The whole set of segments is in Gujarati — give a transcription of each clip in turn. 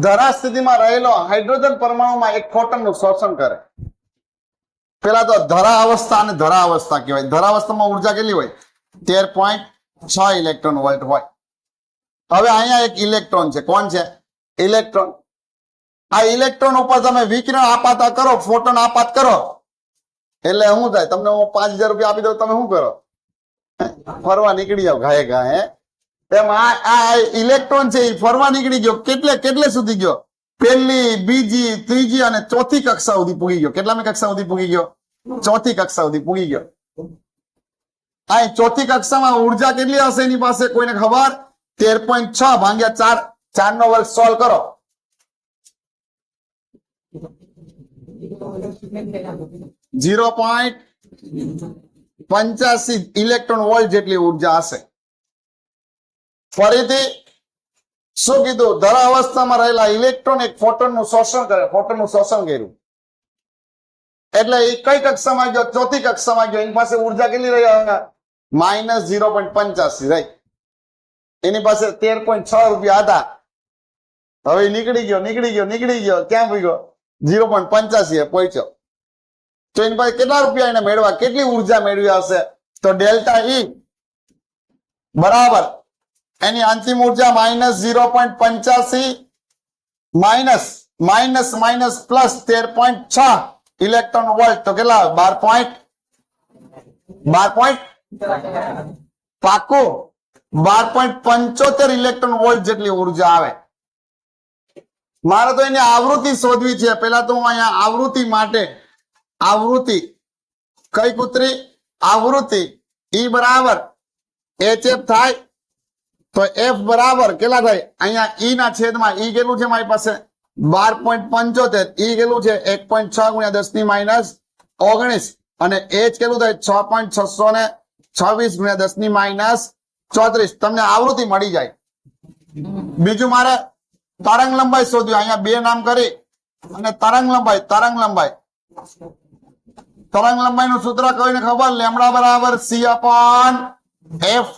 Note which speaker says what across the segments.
Speaker 1: ધરા સ્થિતિમાં રહેલો હાઇડ્રોજન પરમાણુમાં એક ફોટોનનું શોષણ કરે. પેલા તો ધરા અવસ્થા અને ધરા અવસ્થા કહેવાય. ધરા અવસ્થામાં ઊર્જા કેટલી હોય? તેર પોઈન્ટ છ ઇલેક્ટ્રોન વોલ્ટ હોય. હવે અહીંયા એક ઇલેક્ટ્રોન છે. કોણ છે? ઇલેક્ટ્રોન. આ ઇલેક્ટ્રોન ઉપર તમે વિકિરણ આપાત કરો, ફોટોન આપાત કરો. એટલે શું થાય? તમને હું પાંચ હજાર રૂપિયા આપી દઉં, તમે શું કરો? ફરવા નીકળી જાવ ઘાએ ઘાએ એમ આ આ ઇલેક્ટ્રોન છે એ ફરવા નીકળી ગયો. કેટલે કેટલે સુધી ગયો? પહેલી, બીજી, ત્રીજી અને ચોથી કક્ષા સુધી પૂગી ગયો. કેટલામી કક્ષા સુધી પૂગી ગયો? ચોથી કક્ષા સુધી પૂગી ગયો. આ ચોથી કક્ષામાં ઊર્જા કેટલી હશે એની પાસે? કોઈને ખબર? તેર પોઈન્ટ છ ભાગ્યા ચાર. ચાર નો વર્ગ સોલ્વ કરો. ઝીરો પોઈન્ટ પંચ્યાસી ઇલેક્ટ્રોન વોલ્ટ જેટલી ઊર્જા હશે. ફરીથી શું કીધું? ધરા અવસ્થામાં રહેલા ઇલેક્ટ્રોન એક ફોટોનનું શોષણ કરે ફોટોનનું શોષણ કર્યું. એટલે એ કઈ કક્ષામાં ગયો ચોથી કક્ષામાં ગયો એની પાસે ઊર્જા કેટલી રહી માઇનસ ઝીરો પોઈન્ટ પંચ્યાસી, રાઈટ. એની પાસે તેર પોઈન્ટ છ રૂપિયા હતા. હવે નીકળી ગયો નીકળી ગયો નીકળી ગયો. ક્યાં ગયો ઝીરો પોઈન્ટ પંચ્યાસી પહોંચ્યો. તો એની પાસે કેટલા રૂપિયા એને મેળવા? કેટલી ઊર્જા મેળવી હશે તો ડેલ્ટા ઈ. બરાબર. એની અંતિમ ઊર્જા માઇનસ ઝીરો પોઈન્ટ પંચ્યાસી, માઇનસ માઇનસ માઇનસ પ્લસ તેર પોઈન્ટ છ ઇલેક્ટ્રોન વોલ્ટ. તો કેટલા? બાર પોઈન્ટ? બાર પોઈન્ટ? પાકો બાર પોઈન્ટ પંચોતેર ઇલેક્ટ્રોન વોલ્ટ જેટલી ઊર્જા આવે. મારે તો એની આવૃત્તિ શોધવી છે. પેલા તો હું અહીંયા આવૃત્તિ માટે આવૃત્તિ કઈ કુતરી? આવૃત્તિ. ઈ બરાબર. એચ એફ થાય તો એફ બરાબર કેટલા થાય? અહીંયા ઈ ના છેદમાં ઈ કેટલું છે મારી પાસે? બાર પોઈન્ટ પંચોતેર. ઈ કેટલું છે? એક પોઈન્ટ છ ગુણ્યા દસની માઇનસ ઓગણીસ. અને એચ કેટલું થાય? છ પોઈન્ટ છસો ને છવ્વીસ ગુણ્યા દસની માઇનસ ચોત્રીસ. તમને આવૃત્તિ મળી જાય. બીજું મારે તરંગ લંબાઈ શોધ્યું અહીંયા બે નામ કરી. અને તરંગ લંબાઈ તરંગ લંબાઈ. તરંગ લંબાઈ નું સૂત્ર કોઈને ખબર? લેમડા બરાબર સી અપોન એફ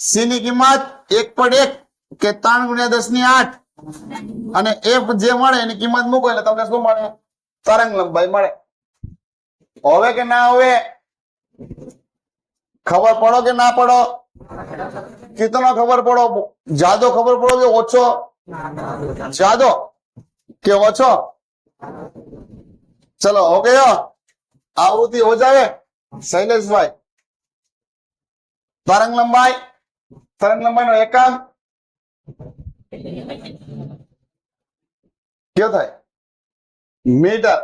Speaker 1: સી ની કિંમત એક પણ એક કે ત્રણ ગુણ્યા દસની આઠ. અને એફ જે મળે એની કિંમત મૂકો એટલે તમને શું મળે? તરંગ લંબાઈ મળે. હવે કે ના હવે? ખબર પડો કે ના પડો? કેટલો ખબર પડો? જાદો ખબર પડો કે ઓછો? જાદો કે ઓછો? ચલો ઓકે આવૃત્તિ હો જાવે શૈલેષભાઈ. તરંગ લંબાઈ. તરંગ લંબાઈ નો કયો થાય મીટર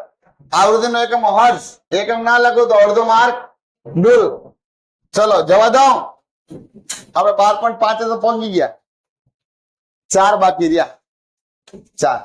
Speaker 1: આવૃત્તિ નો એકમ હર્ષ એકમ ના લખો તો અડધો માર્ક ડૂલ ચલો જવા દો આપણે બાર પોઈન્ટ પાંચ તો પહોંચી ગયા ચાર બાકી રહ્યા ચાર